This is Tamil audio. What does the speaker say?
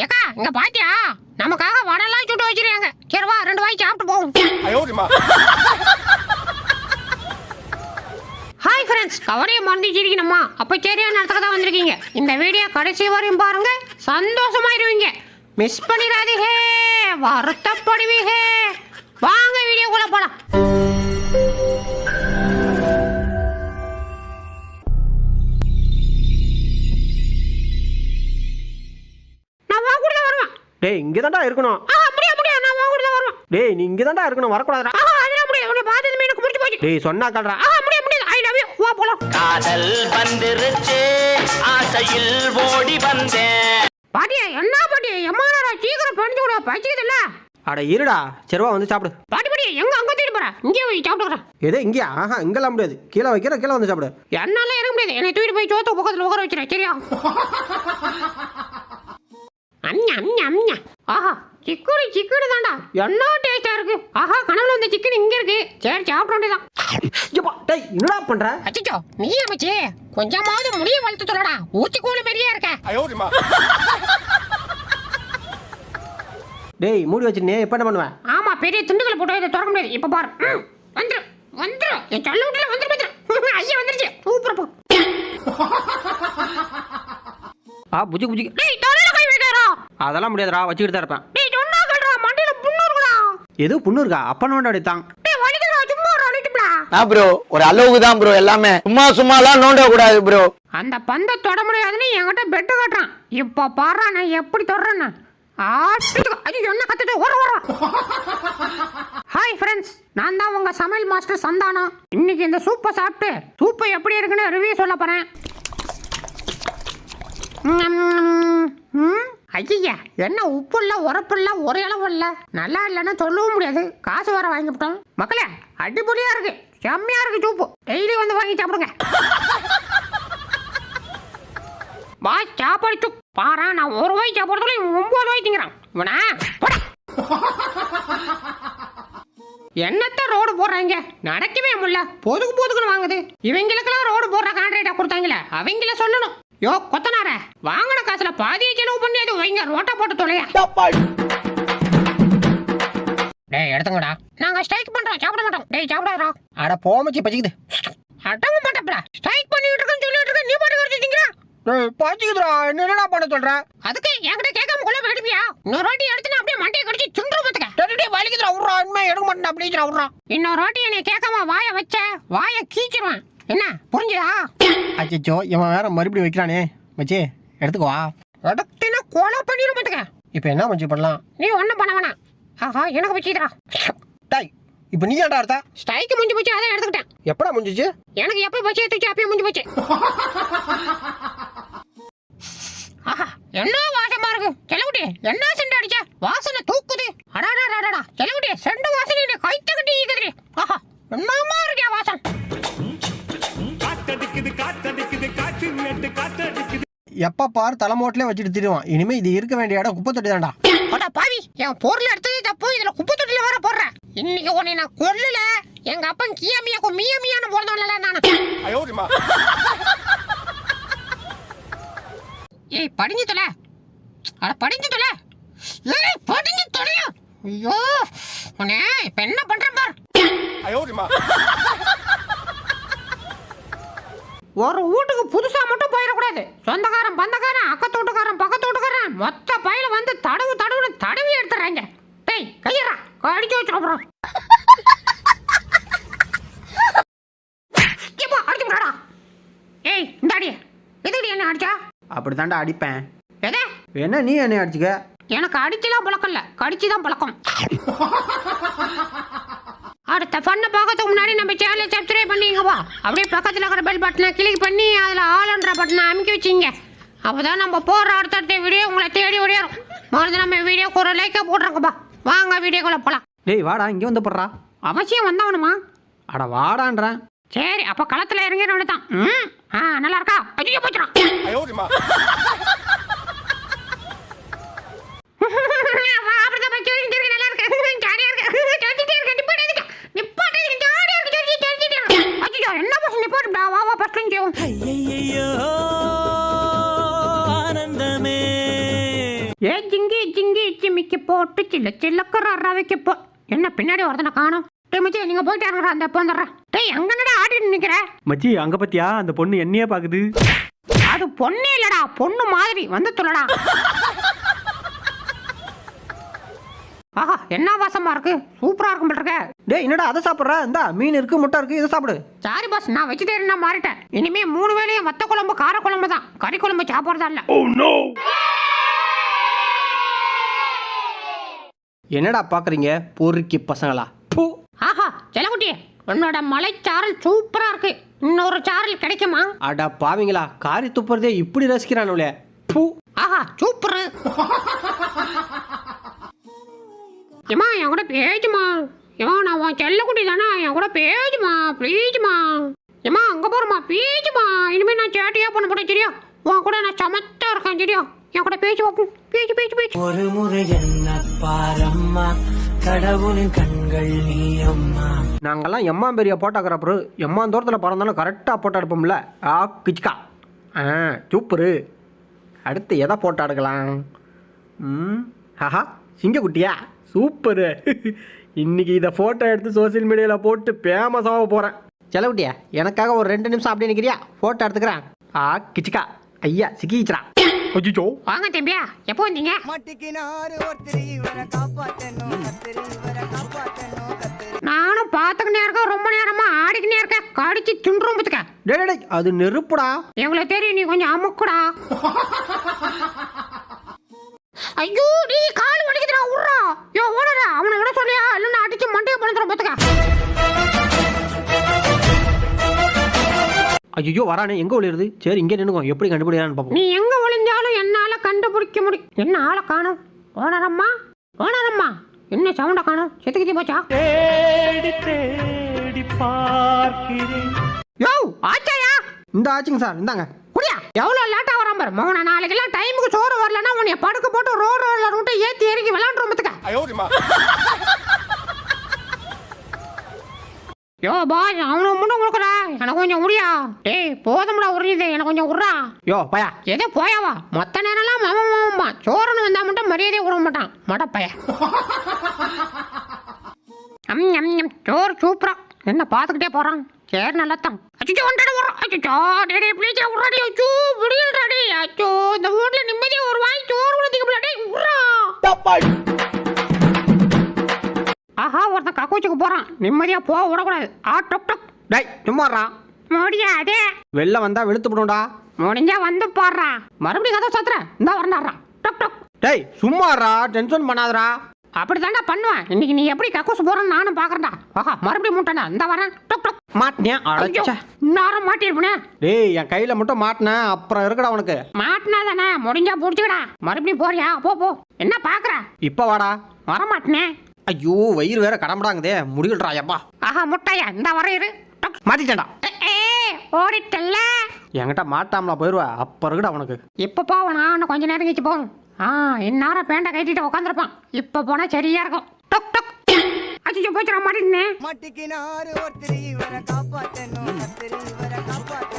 ஏக்கா இங்க பாத்தியா? நமக்காக வடலாம் சுட்டு வச்சிருக்காங்க. சரி வா ரெண்டு வாய் சாப்பிட்டு போவோம். ஹாய் ஃப்ரெண்ட்ஸ் கவலையை மறந்துச்சிருக்கணுமா அப்போ சரியான இடத்துக்கு தான் வந்திருக்கீங்க. இந்த வீடியோ கடைசி வரையும் பாருங்க. சந்தோஷமா இருவீங்க மிஸ் பண்ணிடாதீங்க. வருத்தப்படுவீங்க. வாங்க வீடியோ கூட போலாம். டேய் இங்கே தான்டா இருக்கணும் டேய் நீ இங்கே தான்டா இருக்கணும் வரக்கூடாதுடா. டேய் சொன்னா கல்றா ஆ முடியாது முடியாது. ஐ லவ் யூ வா போலாம். காதல் வந்துருச்சு. ஆசையில் ஓடி வந்தேன். பாட்டியா என்ன பாட்டி? எம்மாடா சீக்கிரம் பண்ணிச்சு கூட பச்சிக்குதுல்ல அட இருடா. சரிவா வந்து சாப்பிடு. பாட்டி பாட்டி எங்க அங்க தூக்கிட்டு போற? இங்கே போய் சாப்பிட்டுக்கிறேன் எதே இங்கேயா? ஆஹா இங்கெல்லாம் முடியாது. கீழே வைக்கிற கீழே வந்து சாப்பிடு. என்னால இறங்க முடியாது. என்னை தூக்கிட்டு போய் சோத்த பக்கத்துல உட்கார வச்சிரு சரியா? ஆஹா சிக்குடு சிக்குடு தாண்டா. என்ன டேஸ்டா இருக்கு. ஆஹா கனவுல வந்த சிக்கன் இங்க இருக்கு. சரி சாப்பிட வேண்டியதான் என்னடா பண்ற? அச்சோ நீ அமைச்சி. கொஞ்சமாவது முடிய வளர்த்து சொல்லடா. ஊச்சி கூலி மாதிரியே இருக்க. டேய் மூடி வச்சிருந்தே இப்போ என்ன பண்ணுவேன் ஆமா பெரிய துண்டுகளை போட்டு இதை திறக்க முடியாது. இப்போ பாரு. வந்துரு வந்துரு. என் சொல்ல விட்டுல வந்துரு வந்துரு ஐயா வந்துருச்சு. சூப்பர் போ. ஆ புஜி புஜி அதெல்லாம் முடியாதுடா வச்சுக்கிட்டு தான் இருப்பேன். டேய் சொன்னா கேளுடா மண்டையில புண்ணு இருக்குடா. எது புண்ணு இருக்கா? அப்பா நோண்ட அடித்தான். டேய் வலிக்குதுடா சும்மா ஒரு அடிட்டுப்டா நான் ப்ரோ ஒரு அளவுக்கு தான் ப்ரோ எல்லாமே. சும்மா சும்மாலாம் நோண்ட கூடாது ப்ரோ அந்த பந்தை தொட முடியாதுன்னு என்கிட்ட பெட்டு கட்டுறான். இப்ப பாரு நான் எப்படி தொடறேன்னு. என்ன கத்துட்டு வர வர ஹாய் ஃப்ரெண்ட்ஸ் நான் தான் உங்க சமையல் மாஸ்டர் சந்தானம் இன்னைக்கு இந்த சூப்பை சாப்பிட்டு சூப்பு எப்படி இருக்குன்னு ரிவ்யூ சொல்ல போறேன். ஐயா என்ன உப்பு இல்ல உரப்பு இல்ல ஒரு அளவு இல்ல நல்லா இல்லைன்னு சொல்லவும் முடியாது. காசு வர வாங்கிவிட்டோம் மக்களே அடிப்பொலியா இருக்கு. செம்மையா இருக்கு சூப்பு. டெய்லி வந்து வாங்கி சாப்பிடுங்க. வா சாப்பாடு சூப். பாரா நான் ஒரு வாய் சாப்பிட்றதுல இவன் ஒன்பது வாய் திங்கிறான். இவனா? என்னத்த ரோடு போடுறாங்க? நடக்கவே முடியல. பொதுக்கு பொதுக்குன்னு வாங்குது. இவங்களுக்கெல்லாம் ரோடு போடுற கான்ட்ராக்டா கொடுத்தாங்களே. அவங்கள சொல்லணும். யோ கொத்தனார வாங்கின காசுல பாதியை செலவு பண்ணி அது வைங்க ரோட்டை போட்டு தொலையா? டேய் எடுத்துங்கடா. நாங்க ஸ்ட்ரைக் பண்றோம் சாப்பிட மாட்டோம். டேய் சாப்பிடாதா அட போமச்சி பச்சிக்குது அடங்க மாட்டப்படா ஸ்ட்ரைக் பண்ணிட்டு இருக்கேன்னு சொல்லிட்டு இருக்க நீ பாட்டு கருத்து திங்கிறா டேய் பச்சிக்குதுடா என்னடா பண்ண சொல்ற? அதுக்கு என்கிட்ட கேட்காம கொள்ள எடுப்பியா இன்னொரு வாட்டி எடுத்துனா அப்படியே மண்டையை கடிச்சு சுண்டு பத்துக்க டேய் டேய் வலிக்குதுடா. உட்றா இனிமே எடுக்க மாட்டேன் அப்படியே உட்றா இன்னொரு வாட்டி என்னை கேட்காம வாய வச்ச வாய கீச்சிருவேன். என்ன? புரிஞ்சுதா? அச்சோ இவன் வேற மறுபடியும் வைக்கிறானே. மச்சி எடுத்துக்கோ எடுத்தினா கொலை பண்ணிடும் பத்துக்க. இப்போ என்ன மச்சி பண்ணலாம்? நீ ஒண்ணும் பண்ண வேணாம். ஆஹா எனக்கு வச்சுக்கிறா டேய் இப்போ நீ ஏன்டா எடுத்த? ஸ்ட்ரைக்கு முடிஞ்சு போச்சு அதான் எடுத்துக்கிட்டேன். எப்படா முடிஞ்சிச்சு? எனக்கு எப்போ பச்சு எடுத்துச்சு அப்பயே முடிஞ்சு போச்சு. ஆஹா என்ன வாசமா இருக்கு? செலவுட்டி என்ன செண்டு அடிச்ச? வாசனை தூக்குது. அடாடாடாடா செலவுட்டி செண்டு வாசனை கைத்த எப்போ பார் தலைமோட்டிலே வச்சுட்டு திருவான். இனிமேல் இது இருக்க வேண்டிய இடம் குப்பை தொட்டி தான்டா பாவி என் பொருள் எடுத்தது தப்பு. இதில் குப்பை தொட்டியில் வேற போடுறேன் இன்னைக்கு உன்னை நான் கொல்லல. எங்க அப்பன் கியா மியாக்கு மியா மியான்னு போடுறதுனால நான் ஏய் படிஞ்சு தொலை. அட படிஞ்சு தொலை. ஏய் படிஞ்சு தொலையா. ஐயோ உனே இப்போ என்ன பண்ணுறேன் பார். ஐயோடிமா ஒரு வீட்டுக்கு புதுசா மட்டும் போயிடக்கூடாது. சொந்தக்காரன் பந்தக்காரன் அக்கத்து வீட்டுக்காரன் பக்கத்து வீட்டுக்காரன் மொத்த பையில வந்து தடவு தடவுன்னு தடவி எடுத்துறாங்க டேய் கையறா அடிச்சு வச்சிருப்போம் ஏய் இந்த அடி எதுடி என்ன அடிச்சா? அப்படி தான்டா அடிப்பேன். எதே? என்ன நீ என்ன அடிச்சுக்க? எனக்கு அடிச்சுலாம் பழக்கம் இல்ல கடிச்சு தான் பழக்கம். அடுத்த பண்ண பார்க்கறதுக்கு முன்னாடி நம்ம சேனலை சப்ஸ்கிரைப் பண்ணிங்கப்பா அப்படியே பக்கத்தில் இருக்கிற பெல் பட்டனை கிளிக் பண்ணி அதில் ஆல்ன்ற பட்டனை அமைக்க வச்சிங்க. அப்பதான் நம்ம போடுற அடுத்தடுத்த வீடியோ உங்களை தேடி ஓடியாரும். மறுந்து நம்ம வீடியோக்கு ஒரு லைக்காக போடுறோங்கப்பா வாங்க வீடியோக்குள்ள போகலாம் டேய் வாடா இங்கே வந்து போடுறா. அவசியம் வந்தவனுமா அட வாடான்றேன் சரி அப்போ களத்தில் இறங்கிட தான் ம். ஆ நல்லா இருக்கா? ஐயோ போச்சுறான் போட்டு சில்ல சில்லக்கற போ என்ன பின்னாடி ஒருத்தனை காணோம். டேய் மச்சி நீங்க போயிட்டு இறங்குறா அந்த வந்துடுறேன் டேய் எங்கன்னடா ஆடிட்டு நிக்கிற? மச்சி அங்க பத்தியா? அந்த பொண்ணு என்னையே பாக்குது. அது பொண்ணே இல்லடா பொண்ணு மாதிரி. வந்து சொல்லடா ஆஹா என்ன வாசமா இருக்கு? சூப்பரா இருக்கும் இருக்க. டேய் என்னடா அதை சாப்பிட்ற? இந்தா மீன் இருக்கு முட்டை இருக்கு இதை சாப்பிடு. சாரி பாஸ் நான் வெஜிடேரியனா மாறிட்டேன். இனிமே மூணு வேளையும் வத்த குழம்பு கார குழம்பு தான் கறி குழம்பு சாப்பிட்றதா இல்ல. என்னடா பார்க்குறீங்க? பொறுக்கி பசங்களா. பூ. ஆஹா செல்லக்குட்டி உன்னோட மலைச்சாரல் சூப்பரா இருக்கு. இன்னொரு சாரல் கிடைக்குமா? அடா பாவிங்களா காரி துப்புறதே இப்படி ரசிக்கிறானுங்களே. பூ. ஆஹா சூப்பர். ஏமா என் கூட பேஜுமா ஏமா நான் உன் செல்லக்குட்டி தானே? என் கூட பேஜுமா ப்ளீஜுமா ஏமா அங்க போறமா பேஜுமா இனிமே நான் சேட்டையா பண்ண போறேன் சரியா? உன் கூட நான் சமத்தா இருக்கேன் சரியா? என் கூட பேச்சு பேச்சு பேச்சு பேச்சு. ஒரு முறை என்ன பாரம்மா? கடவுளின் கண்கள் நீ அம்மா. நாங்கெல்லாம் எம்மா பெரிய போட்டாக்கிறப்பரு எம்மா தூரத்தில் பிறந்தாலும் கரெக்டாக போட்டோ எடுப்போம்ல. ஆ கிச்கா ஆ சூப்பரு. அடுத்து எதை போட்டோ எடுக்கலாம்? ம் ஆஹா சிங்கக்குட்டியா? சூப்பரு. இன்னைக்கு இதை ஃபோட்டோ எடுத்து சோஷியல் மீடியாவில் போட்டு ஃபேமஸாக போகிறேன் செலவுட்டியா எனக்காக ஒரு ரெண்டு நிமிஷம் அப்படியே நிற்கிறியா ஃபோட்டோ எடுத்துக்கிறேன். ஆ கிச்சிக்கா. ஐயா சிக்கிச்சிரா அச்சோ வாங்க தம்பியா எப்போ வந்தீங்க? மாட்டிக்கினாரு ஒருத்தர் இவரை காப்பாத்தணும் கத்திரி இவரை காப்பாத்தணும் கத்திரி. நானும் பார்த்துக்கினே இருக்கேன் ரொம்ப நேரமா ஆடிக்கினே இருக்கேன். கடிச்சு தின்றும் பத்துக்க. டேய் டேய், டேய் அது நெருப்புடா. எங்களுக்கு தெரியும் நீ கொஞ்சம் அமுக்குடா. ஐயோ நீ கால் வலிக்குதுடா உர்றா. யோ ஓனரா அவனை விட சொல்லியா? இல்லைன்னா அடிச்சு மண்டையை பழுத்துற பத்துக்க. ஐயோ வரானே எங்கே ஒளிருது சரி இங்கே நின்னுக்கோ எப்படி கண்டுபிடிக்கிறான்னு பார்ப்போம் நீ எங்க என்ன ஆளை காணும்? ஓனரம்மா ஓனரம்மா என்ன சவுண்ட காணும்? செத்துக்கிச்சு போச்சா? தேடி தேடி பார்க்கிறேன் யோ ஆச்சாயா? இந்த ஆச்சுங்க சார் இந்தாங்க. குடியா எவ்வளோ லேட்டாக வரான் பாரு. மௌன நாளைக்கெல்லாம் டைமுக்கு சோறு வரலன்னா உன்னை படுக்க போட்டு ரோ ரோல ரூட்டை ஏற்றி இறக்கி விளாண்டுரும் பார்த்துக்க யோ பாய் அவனும் முன்னும் கொடுக்குறா. எனக்கு கொஞ்சம் முடியா டேய் போதும்டா உரியுது எனக்கு கொஞ்சம் உர்றா யோ பயா. எதோ போயாவா மொத்த நேரம்லாம் மாமா மாமா சோறுன்னு வந்தா மட்டும் மரியாதையை விட மாட்டான். மடப்பைய அம் எம் எம் சோறு சூப்பரா. என்ன பார்த்துக்கிட்டே போறான். சரி நல்லா தான் அச்சோ ஒன்றரை வரும் அச்சோ டேடி ப்ளீஸ் உர்றாடி அச்சோ முடியலடி அச்சோ இந்த வீட்ல நிம்மதியா ஒரு வாய் சோறு கூட திங்க டேய் உர்றா ஆஹா ஒருத்தன் கக்கூச்சுக்கு போறான். நிம்மதியா போக விடக்கூடாது. ஆ டொக் டொக். டேய் சும்மாறா முடியாதே. வெளில வந்தா வெளுத்து போடும்டா. முடிஞ்சா வந்து பாடுறா. மறுபடியும் கதை சாத்துற. இந்த வரண்டாடுறா. டொக் டொக். டேய் சும்மாறா டென்ஷன் பண்ணாதடா. அப்படித்தாண்டா பண்ணுவேன். இன்னைக்கு நீ எப்படி கக்கூஸ் போறன்னு நானும் பாக்குறேன்டா. ஆஹா மறுபடியும் மூட்டேன்டா இந்த வரேன். டொக் டொக். மாட்டினேன் ஐயோ அடைச்ச நேரம் மாட்டிருப்பனே டேய் என் கையில மட்டும் மாட்டினேன் அப்புறம் இருக்குடா உனக்கு. மாட்டினா தானே முடிஞ்சா புடிச்சுக்கடா. மறுபடியும் போறியா? போ போ. என்ன பாக்குற? இப்போ வாடா. வரமாட்டினே. ஐயோ வயிறு வேற கடம்படாங்குதே. முடியலடா எப்பா ஆஹா முட்டையா? இந்த வர ஏ, ஓடிட்டல்ல. என்கிட்ட மாட்டாமலா போயிருவா அப்ப இருக்குடா உனக்கு. இப்ப போவனா இன்னும் கொஞ்ச நேரம் கழிச்சு போகணும். ஆ இந்நேரம் பேண்டை கட்டிட்டு உட்காந்துருப்பான் இப்ப போனா சரியா இருக்கும். டொக் டொக். அச்சோ போச்சுடா மாட்டினே மாட்டிக்கினாரு ஒருத்தர் இவரை காப்பாத்தணும் கத்திரி இவரை காப்பாத்தணும்.